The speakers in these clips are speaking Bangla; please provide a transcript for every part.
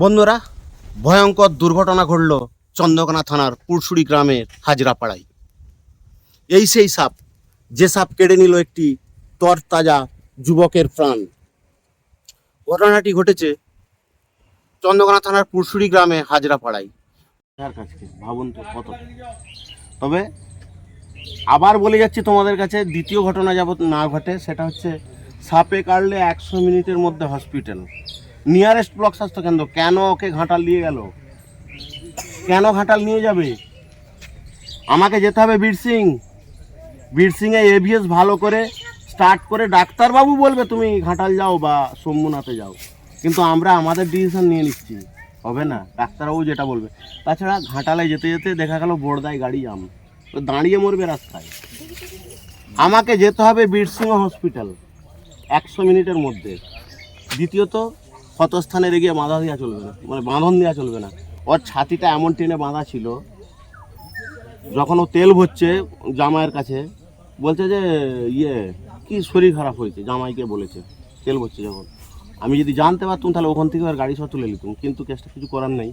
বন্ধুরা, ভয়ঙ্কর দুর্ঘটনা ঘটল চন্দ্রকোনা থানার পুরসুরি গ্রামের হাজরাপাড়ায়। এই সেই সাপ, যে সাপ কেড়ে নিল একটি তরতাজা যুবকের প্রাণ। ঘটনাটি ঘটেছে চন্দ্রকোনা থানার পুরসুরি গ্রামে হাজরাপাড়ায়। ভাবুন তো কত। তবে আবার বলে যাচ্ছি তোমাদের কাছে, দ্বিতীয় ঘটনা যাবত না ঘটে, সেটা হচ্ছে সাপে কাটলে একশো মিনিটের মধ্যে হসপিটাল। নিয়ারেস্ট ব্লক স্বাস্থ্য কেন্দ্র কেন ওকে ঘাটাল নিয়ে গেল? কেন ঘাটাল নিয়ে যাবে? আমাকে যেতে হবে বীরসিং বীরসিংয়ে এভিএস ভালো করে স্টার্ট করে ডাক্তারবাবু বলবে, তুমি ঘাটাল যাও বা শম্ভুনাথে যাও। কিন্তু আমরা আমাদের ডিসিশন নিয়ে নিচ্ছি। হবে না? ডাক্তারবাবু যেটা বলবে। তাছাড়া ঘাটালে যেতে যেতে দেখা গেল বোর্দায় গাড়ি জাম তো দাঁড়িয়ে মরবে রাস্তায়। আমাকে যেতে হবে বীরসিংহ হসপিটাল একশো মিনিটের মধ্যে। দ্বিতীয়ত ক্ষতস্থানে রেগে বাঁধা দেওয়া চলবে না মানে বাঁধন দেওয়া চলবে না। ওর ছাতিটা এমন টেনে বাঁধা ছিল, যখন ও তেল ভরছে জামাইয়ের কাছে, বলছে যে ইয়ে কি শরীর খারাপ হয়েছে? জামাইকে বলেছে, তেল ভরছে যখন। আমি যদি জানতে পারতাম তাহলে ওখান থেকে আর গাড়ি সব তুলে নিতাম, কিন্তু কেসটা কিছু করার নেই।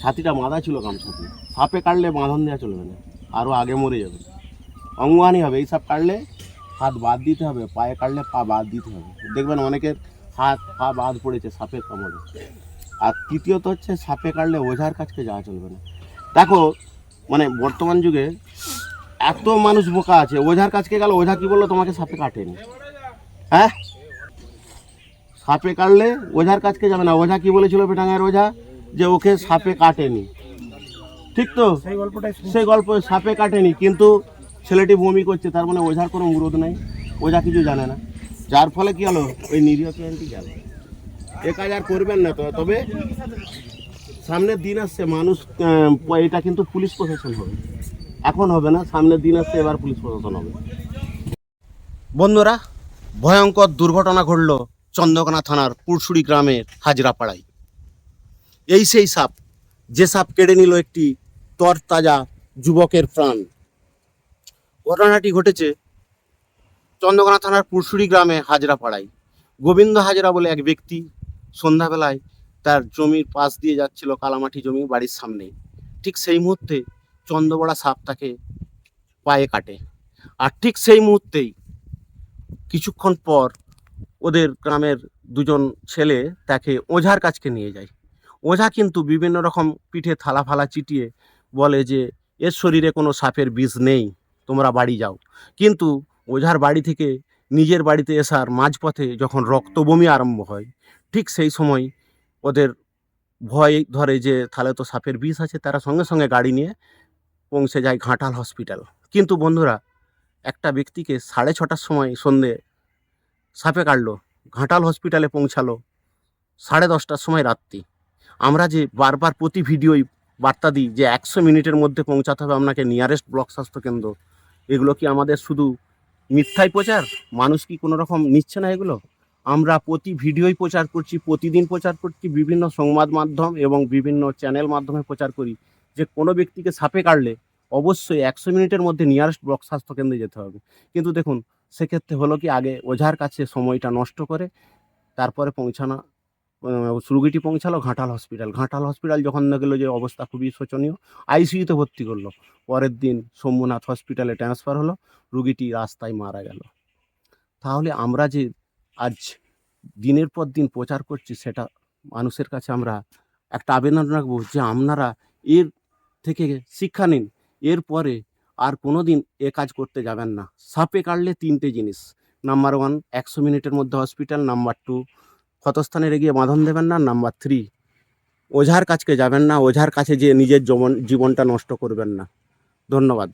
ছাতিটা বাঁধা ছিল গামছাতে, সাপে কাটলে বাঁধন দেওয়া চলবে না, আরও আগে মরে যাবে। অঙ্গহানি হবে, এই সাপ কাটলে হাত বাদ দিতে হবে, পায়ে কাটলে পা বাদ দিতে হবে। দেখবেন অনেকের হাত পা বাদ পড়েছে সাপের কামড়ে। আর তৃতীয়ত হচ্ছে সাপে কাটলে ওঝার কাছকে যাওয়া চলবে না। দেখো মানে বর্তমান যুগে এত মানুষ বোকা আছে ওঝার কাছকে গেল ওঝা কি বলল? তোমাকে সাপে কাটেনি। হ্যাঁ? সাপে কাটলে ওঝার কাছকে যাবে না। ওঝা কি বলেছিল বেটাঙ্গার ওঝা? যে ওকে সাপে কাটেনি। ঠিক তো? সেই গল্পটাই শুনি। সেই গল্প সাপে কাটেনি কিন্তু ছেলেটি বমি করছে তার মানে ওঝার কোনো মুরদ নাই। ওঝা কিছু জানে না। যার ফলে কি হলো? ওই নিরীহ ক্লায়েন্টটি গেল। এ কাজ আর করবেন না তো। তবে সামনের দিন আসছে, মানুষ এটা কিন্তু পুলিশ প্রশাসন হবে। এখন হবে না, সামনের দিন আসছে, এবার পুলিশ প্রশাসন হবে। বন্ধুরা, ভয়ঙ্কর দুর্ঘটনা ঘটল চন্দ্রকোনা থানার পুরসুরি গ্রামের হাজরাপাড়ায়। এই সেই সাপ, যে সাপ কেড়ে নিল একটি তরতাজা যুবকের প্রাণ। ঘটনাটি ঘটেছে চন্দ্রকোনা থানার পুরসুরি গ্রামে হাজরাপাড়ায়। গোবিন্দ হাজরা বলে এক ব্যক্তি সন্ধ্যাবেলায় তার জমির পাশ দিয়ে যাচ্ছিল কালামাটি জমি বাড়ির সামনে। ঠিক সেই মুহূর্তে চন্দ্রবড়া সাপ তাকে পায়ে কাটে। আর ঠিক সেই মুহূর্তেই কিছুক্ষণ পর ওদের গ্রামের দুজন ছেলে তাকে ওঝার কাছকে নিয়ে যায়। ওঝা কিন্তু বিভিন্ন রকম পিঠে থালা ফালা চিটিয়ে বলে যে, এর শরীরে কোনো সাপের বিষ নেই, তোমরা বাড়ি যাও। কিন্তু ওঝার বাড়ি থেকে নিজের বাড়িতে এসার মাঝপথে যখন রক্ত বমি আরম্ভ হয়, ঠিক সেই সময় ওদের ভয় ধরে যে তাহলে তো সাপের বিষ আছে, তারা সঙ্গে সঙ্গে গাড়ি নিয়ে পৌঁছে যায় ঘাটাল হসপিটাল। কিন্তু বন্ধুরা, একটা ব্যক্তিকে সাড়ে ছটার সময় সন্ধে সাপে কাটলো, ঘাটাল হসপিটালে পৌঁছালো সাড়ে দশটার সময় রাত্রি। আমরা যে বারবার প্রতি ভিডিওই বার্তা দিই যে একশো মিনিটের মধ্যে পৌঁছাতে হবে আপনাকে নিয়ারেস্ট ব্লক স্বাস্থ্য কেন্দ্র, এগুলো কি আমাদের শুধু মিথ্যাই প্রচার? মানুষ কি কোনো রকম নিচ্ছে না এগুলো? আমরা প্রতি ভিডিওই প্রচার করছি, প্রতিদিন প্রচার করছি, বিভিন্ন সংবাদ মাধ্যম এবং বিভিন্ন চ্যানেল মাধ্যমে প্রচার করি। যে কোনো ব্যক্তিকে সাপে কাটলে অবশ্যই একশো মিনিটের মধ্যে নিয়ারেস্ট ব্লক স্বাস্থ্য কেন্দ্রে যেতে হবে। কিন্তু দেখুন, সেক্ষেত্রে হলো কি আগে ওঝার কাছে সময়টা নষ্ট করে, তারপরে পৌঁছানো আহ, রুগীটি পৌঁছালো ঘাটাল হসপিটাল ঘাটাল হসপিটাল যখন গেলো যে অবস্থা খুবই শোচনীয় আইসিইউতে ভর্তি করল। পরের দিন শম্ভুনাথ হসপিটালে ট্রান্সফার হলো রুগীটি রাস্তায় মারা গেল। তাহলে আমরা যে আজ দিনের পর দিন প্রচার করছি সেটা মানুষের কাছে আমরা একটা আবেদন রাখব যে আপনারা এর থেকে শিক্ষা নিন। এরপরে আর কোনো দিন এ কাজ করতে যাবেন না। সাপে কাটলে তিনটে জিনিস। নাম্বার ওয়ান একশো মিনিটের মধ্যে হসপিটাল নাম্বার টু ক্ষতস্থানে গিয়ে বাঁধন দেবেন না। নাম্বার থ্রি ওঝার কাছকে যাবেন না। ওঝার কাছে যে নিজের জীবন জীবনটা নষ্ট করবেন না। ধন্যবাদ।